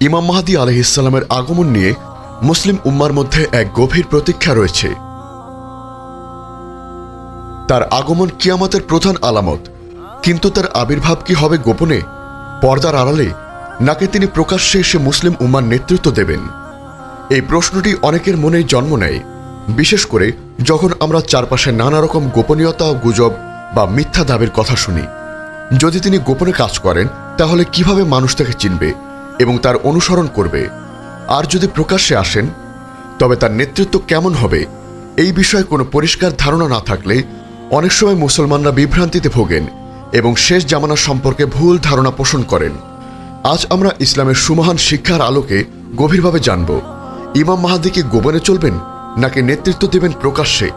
ইমাম মাহাদি আলহিসাল্লামের আগমন নিয়ে মুসলিম উম্মার মধ্যে এক গভীর প্রতীক্ষা রয়েছে। তার আগমন কিয়ামতের প্রধান আলামত। কিন্তু তার আবির্ভাব কি হবে গোপনে? পর্দার আড়ালে নাকি তিনি প্রকাশ্যে এসে মুসলিম উম্মার নেতৃত্ব দেবেন? এই প্রশ্নটি অনেকের মনেই জন্ম নেয়, বিশেষ করে যখন আমরা চারপাশে নানা রকম গোপনীয়তা, গুজব বা মিথ্যা দাবির কথা শুনি। যদি তিনি গোপনে কাজ করেন, তাহলে কীভাবে মানুষ তাকে চিনবে? এবং তার অনুসরণ করবে। আর যদি প্রকাশ্যে আসেন, তবে তার নেতৃত্ব কেমন হবে, এই বিষয়ে কোনো পরিষ্কার ধারণা না থাকলে অনেক সময় মুসলমানরা বিভ্রান্তিতে ভোগেন এবং শেষ জামানা সম্পর্কে ভুল ধারণা পোষণ করেন। আজ আমরা ইসলামের সুমহান শিক্ষার আলোকে গভীরভাবে জানব, ইমাম মাহাদিকে গোপনে চলবেন নাকি নেতৃত্ব দেবেন প্রকাশ্যে?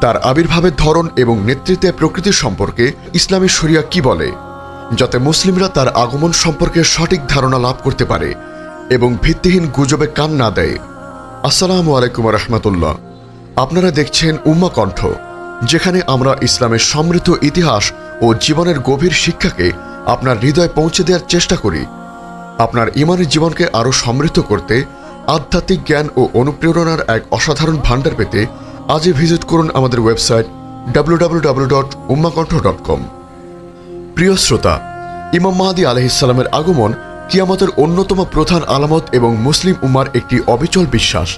তার আবির্ভাবের ধরন এবং নেতৃত্বের প্রকৃতির সম্পর্কে ইসলামী শরিয়া কি বলে? যাতে মুসলিমরা তার আগমন সম্পর্কে সঠিক ধারণা লাভ করতে পারে এবং ভিত্তিহীন গুজবে কান না দেয়। আসসালামু আলাইকুম রহমতুল্লাহ। আপনারা দেখছেন উম্মা কণ্ঠ, যেখানে আমরা ইসলামের সমৃদ্ধ ইতিহাস ও জীবনের গভীর শিক্ষাকে আপনার হৃদয়ে পৌঁছে দেওয়ার চেষ্টা করি। আপনার ইমানের জীবনকে আরও সমৃদ্ধ করতে আধ্যাত্মিক জ্ঞান ও অনুপ্রেরণার এক অসাধারণ ভাণ্ডার পেতে আজই ভিজিট করুন আমাদের website W W W dot Ummakantha dot com প্রিয় শ্রোতা, ইমাম মাহাদি আলহিসাল্লামের আগমন কিয়ামতের অন্যতম প্রধান আলামত এবং মুসলিম উম্মার একটি অবিচল বিশ্বাস।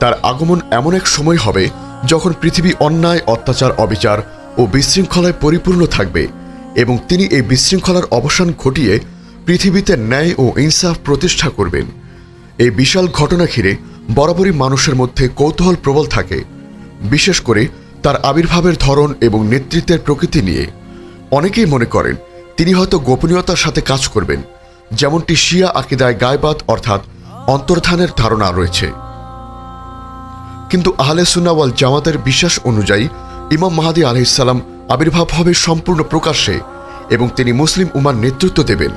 তার আগমন এমন এক সময় হবে যখন পৃথিবী অন্যায়, অত্যাচার, অবিচার ও বিশৃঙ্খলায় পরিপূর্ণ থাকবে এবং তিনি এই বিশৃঙ্খলার অবসান ঘটিয়ে পৃথিবীতে ন্যায় ও ইনসাফ প্রতিষ্ঠা করবেন। এই বিশাল ঘটনা ঘিরে বরাবরই মানুষের মধ্যে কৌতূহল প্রবল থাকে, বিশেষ করে তার আবির্ভাবের ধরন এবং নেতৃত্বের প্রকৃতি নিয়ে। অনেকেই মনে করেন, তিনি হয়তো গোপনীয়তার সাথে কাজ করবেন, যেমনটি শিয়া আকিদায় গায়বাদ অর্থাৎ অন্তর্ধানের ধারণা রয়েছে। কিন্তু আহলে সুনাওয়াল জামাতের বিশ্বাস অনুযায়ী, ইমাম মাহাদি আলহিসাল্লাম আবির্ভাব হবে সম্পূর্ণ প্রকাশ্যে এবং তিনি মুসলিম উমার নেতৃত্ব দেবেন।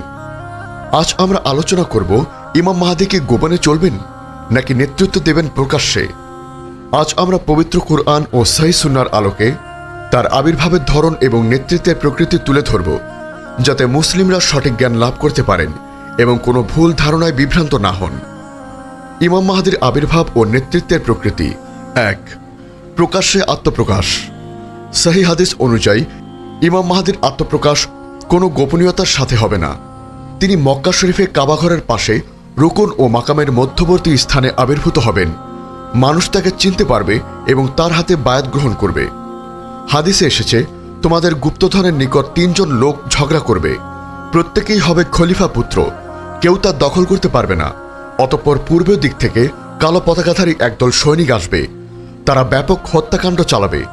আজ আমরা আলোচনা করব, ইমাম মাহাদিকে গোপনে চলবেন, নাকি নেতৃত্ব দেবেন প্রকাশ্যে। আজ আমরা পবিত্র কুরআন ও সাহি সুন্নার আলোকে তার আবির্ভাবের ধরন এবং নেতৃত্বের প্রকৃতি তুলে ধরব, যাতে মুসলিমরা সঠিক জ্ঞান লাভ করতে পারেন এবং কোনো ভুল ধারণায় বিভ্রান্ত না হন। ইমাম মাহাদির আবির্ভাব ও নেতৃত্বের প্রকৃতি এক, প্রকাশ্যে আত্মপ্রকাশ। সাহি হাদিস অনুযায়ী, ইমাম মাহাদির আত্মপ্রকাশ কোনো গোপনীয়তার সাথে হবে না। তিনি মক্কা শরীফে কাবাঘরের পাশে রুকুন ও মাকামের মধ্যবর্তী স্থানে আবির্ভূত হবেন। মানুষ তাকে চিনতে পারবে এবং তার হাতে বায়াত গ্রহণ করবে। হাদিসে এসেছে, তোমাদের গুপ্তধনের নিকট তিনজন লোক ঝগড়া করবে। প্রত্যেকেই হবে খলিফা পুত্র। কেউ তা দখল করতে পারবে না। অতঃপর পূর্ব দিক থেকে কালো পতাকাধারী একদল সৈনিক আসবে। তারা ব্যাপক হত্যাকাণ্ড চালাবে।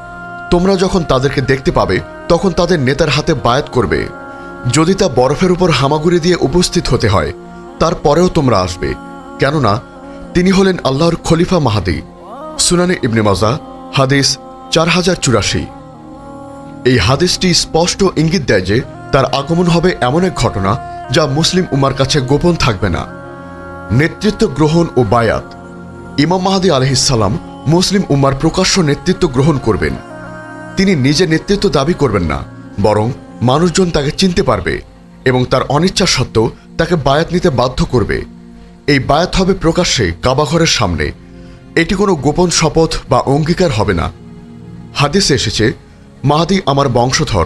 তোমরা যখন তাদেরকে দেখতে পাবে, তখন তাদের নেতার হাতে বায়াত করবে। যদি তা বরফের উপর হামাগুড়ি দিয়ে উপস্থিত হতে হয়, তারপরেও তোমরা আসবে। কেননা, তিনি হলেন আল্লাহর খলিফা মাহাদি। সুনানে ইবনে মাজা, হাদিস চার হাজার চুরাশি। এই হাদিসটি স্পষ্ট ইঙ্গিত দেয় যে, তার আগমন হবে এমন এক ঘটনা যা মুসলিম উমার কাছে গোপন থাকবে না। নেতৃত্ব গ্রহণ ও বায়াত। ইমাম মাহাদি আলহিসাল্লাম মুসলিম উম্মার প্রকাশ্য নেতৃত্ব গ্রহণ করবেন। তিনি নিজে নেতৃত্ব দাবি করবেন না, বরং মানুষজন তাকে চিনতে পারবে এবং তার অনিচ্ছা সত্ত্বেও তাকে বায়াত নিতে বাধ্য করবে। এই বায়াত হবে প্রকাশ্যে কাবাঘরের সামনে। এটি কোনো গোপন শপথ বা অঙ্গীকার হবে না। হাদিসে এসেছে মাহাদি আমার বংশধর।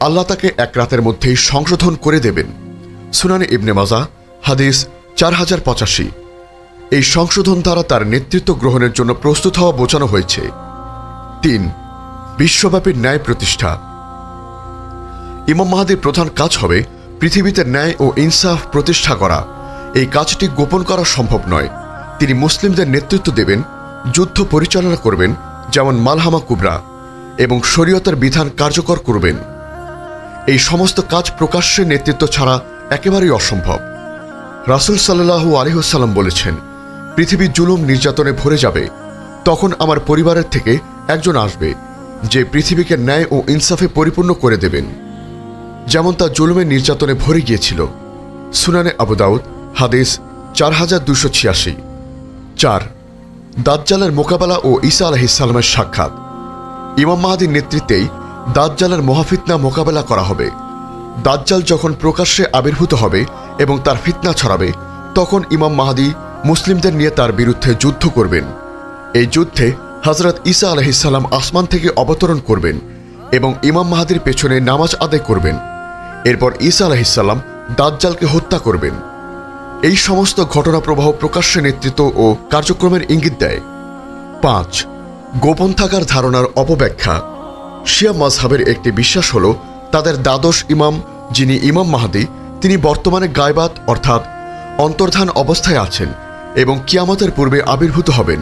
আল্লাহ তাকে এক রাতের মধ্যেই সংশোধন করে দেবেন। সুনানে ইবনে মাজা, হাদিস চার হাজার পঁচাশি। এই সংশোধন দ্বারা তার নেতৃত্ব গ্রহণের জন্য প্রস্তুত হওয়া বোঝানো হয়েছে। তিন, বিশ্বব্যাপী ন্যায় প্রতিষ্ঠা। ইমাম মাহাদির প্রধান কাজ হবে পৃথিবীতে ন্যায় ও ইনসাফ প্রতিষ্ঠা করা। এই কাজটি গোপন করা সম্ভব নয়। তিনি মুসলিমদের নেতৃত্ব দেবেন, যুদ্ধ পরিচালনা করবেন, যেমন মালহামা কুবরা। এবং শরীয়তের বিধান কার্যকর করবেন। এই সমস্ত কাজ প্রকাশ্যে নেতৃত্ব ছাড়া একেবারেই অসম্ভব। রাসুল সাল্লাহু আলহিহসাল্লাম বলেছেন, পৃথিবী জুলুম নির্যাতনে ভরে যাবে। তখন আমার পরিবারের থেকে একজন আসবে, যে পৃথিবীকে ন্যায় ও ইনসাফে পরিপূর্ণ করে দেবেন। যেমন তা জুলুমের নির্যাতনে ভরে গিয়েছিল। সুনানে আবু দাউদ, হাদিস চার হাজার দুশো ছিয়াশি। চার, দাজ্জালের মোকাবেলা ও ঈসা আলহিসাল্লামের সাক্ষাৎ। ইমাম মাহাদির নেতৃত্বেই দাজ্জালের মহাফিতনা মোকাবেলা করা হবে। দাজ্জাল যখন প্রকাশ্যে আবির্ভূত হবে এবং তার ফিতনা ছড়াবে, তখন ইমাম মাহাদি মুসলিমদের নিয়ে তার বিরুদ্ধে যুদ্ধ করবেন। এই যুদ্ধে হজরত ঈসা আলহিসাল্লাম আসমান থেকে অবতরণ করবেন এবং ইমাম মাহাদির পেছনে নামাজ আদায় করবেন। এরপর ঈসা আলহিসাল্লাম দাজ্জালকে হত্যা করবেন। এই সমস্ত ঘটনা প্রবাহ প্রকাশ্যে নেতৃত্ব ও কার্যক্রমের ইঙ্গিত দেয়। পাঁচ গোপন থাকার ধারণার অপব্যাখ্যা। শিয়া মাজহাবের একটি বিশ্বাস হল, তাদের দ্বাদশ ইমাম, যিনি ইমাম মাহাদি, তিনি বর্তমানে গায়বাত অর্থাৎ অন্তর্ধান অবস্থায় আছেন এবং কিয়ামতের পূর্বে আবির্ভূত হবেন।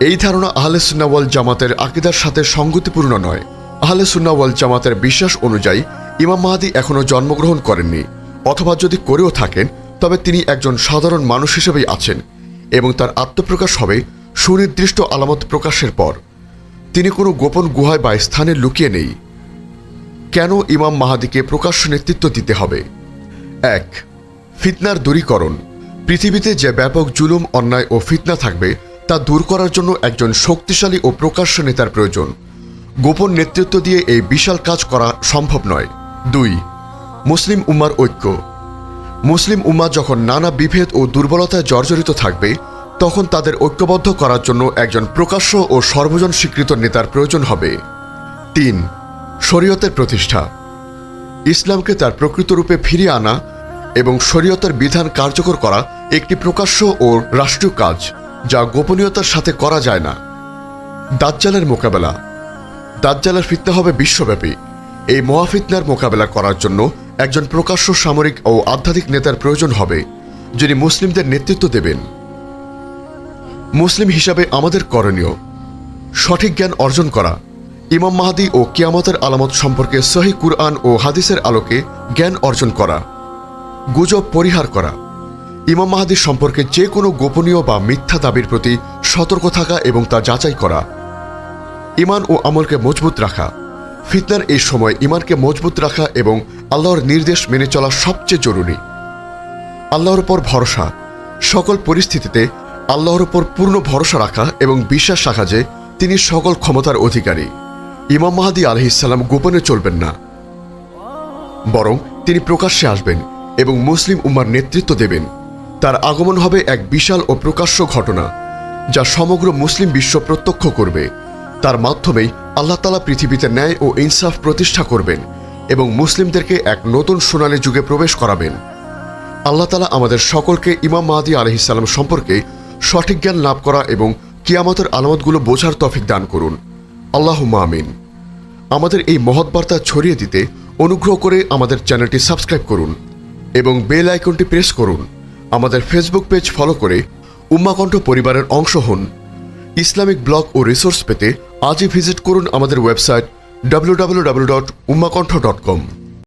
এই ধারণা আহলে সুন্নাওয়াল জামাতের আকিদার সাথে সঙ্গতিপূর্ণ নয়। আহলে সুন্নাওয়াল জামাতের বিশ্বাস অনুযায়ী, ইমাম মাহাদি এখনও জন্মগ্রহণ করেননি, অথবা যদি করেও থাকেন, তবে তিনি একজন সাধারণ মানুষ হিসেবেই আছেন এবং তার আত্মপ্রকাশ হবে সুনির্দিষ্ট আলামত প্রকাশের পর, তিনি কোনো গোপন গুহায় বা স্থানে লুকিয়ে নেই। কেন ইমাম মাহাদিকে প্রকাশ্য নেতৃত্ব দিতে হবে? এক, ফিতনার দূরীকরণ। পৃথিবীতে যে ব্যাপক জুলুম, অন্যায় ও ফিতনা থাকবে, তা দূর করার জন্য একজন শক্তিশালী ও প্রকাশ্য নেতার প্রয়োজন। গোপন নেতৃত্ব দিয়ে এই বিশাল কাজ করা সম্ভব নয়। দুই, মুসলিম উম্মার ঐক্য। মুসলিম উম্মা যখন নানা বিভেদ ও দুর্বলতায় জর্জরিত থাকবে তখন তাদের ঐক্যবদ্ধ করার জন্য একজন প্রকাশ্য ও সর্বজন স্বীকৃত নেতার প্রয়োজন হবে। তিন, শরীয়তের প্রতিষ্ঠা। ইসলামকে তার প্রকৃত রূপে ফিরিয়ে আনা এবং শরীয়তের বিধান কার্যকর করা একটি প্রকাশ্য ও রাষ্ট্রীয় কাজ, যা গোপনীয়তার সাথে করা যায় না। দাজ্জালের মোকাবেলা। দাজ্জালের ফিতনা হবে বিশ্বব্যাপী। এই মহাফিতনার মোকাবেলা করার জন্য একজন প্রকাশ্য সামরিক ও আধ্যাত্মিক নেতার প্রয়োজন হবে, যিনি মুসলিমদের নেতৃত্ব দেবেন। মুসলিম হিসাবে আমাদের করণীয়। সঠিক জ্ঞান অর্জন করা। ইমাম মাহাদি ও কিয়ামতের আলামত সম্পর্কে সহি কুরআন ও হাদিসের আলোকে জ্ঞান অর্জন করা। গুজব পরিহার করা। ইমাম মাহাদি সম্পর্কে যে কোনো গোপনীয় বা মিথ্যা দাবির প্রতি সতর্ক থাকা এবং তা যাচাই করা। ইমান ও আমলকে মজবুত রাখা। ফিতনার এই সময় ইমানকে মজবুত রাখা এবং আল্লাহর নির্দেশ মেনে চলা সবচেয়ে জরুরি। আল্লাহর উপর ভরসা। সকল পরিস্থিতিতে আল্লাহর উপর পূর্ণ ভরসা রাখা এবং বিশ্বাস রাখা যে তিনি সকল ক্ষমতার অধিকারী। ইমাম মাহাদি আলহিসাল্লাম গোপনে চলবেন না। বরং তিনি প্রকাশ্যে আসবেন এবং মুসলিম উম্মার নেতৃত্ব দেবেন। তার আগমন হবে এক বিশাল ও প্রকাশ্য ঘটনা, যা সমগ্র মুসলিম বিশ্ব প্রত্যক্ষ করবে। তার মাধ্যমেই আল্লাহ তালা পৃথিবীতে ন্যায় ও ইনসাফ প্রতিষ্ঠা করবেন এবং মুসলিমদেরকে এক নতুন সোনালী যুগে প্রবেশ করাবেন। আল্লাহ তালা আমাদের সকলকে ইমাম মাহাদি আলহিসাল্লাম সম্পর্কে সঠিক জ্ঞান লাভ করা এবং কিয়ামতের আলামতগুলো বোঝার তফিক দান করুন। আল্লাহ আমিন। আমাদের এই মহৎ বার্তা ছড়িয়ে দিতে অনুগ্রহ করে আমাদের চ্যানেলটি সাবস্ক্রাইব করুন এবং বেল আইকনটি প্রেস করুন। আমাদের ফেসবুক পেজ ফলো করে উম্মাকণ্ঠ পরিবারের অংশ হন। ইসলামিক ব্লগ ও রিসোর্স পেতে আজই ভিজিট করুন আমাদের website W W W dot Ummakantha dot com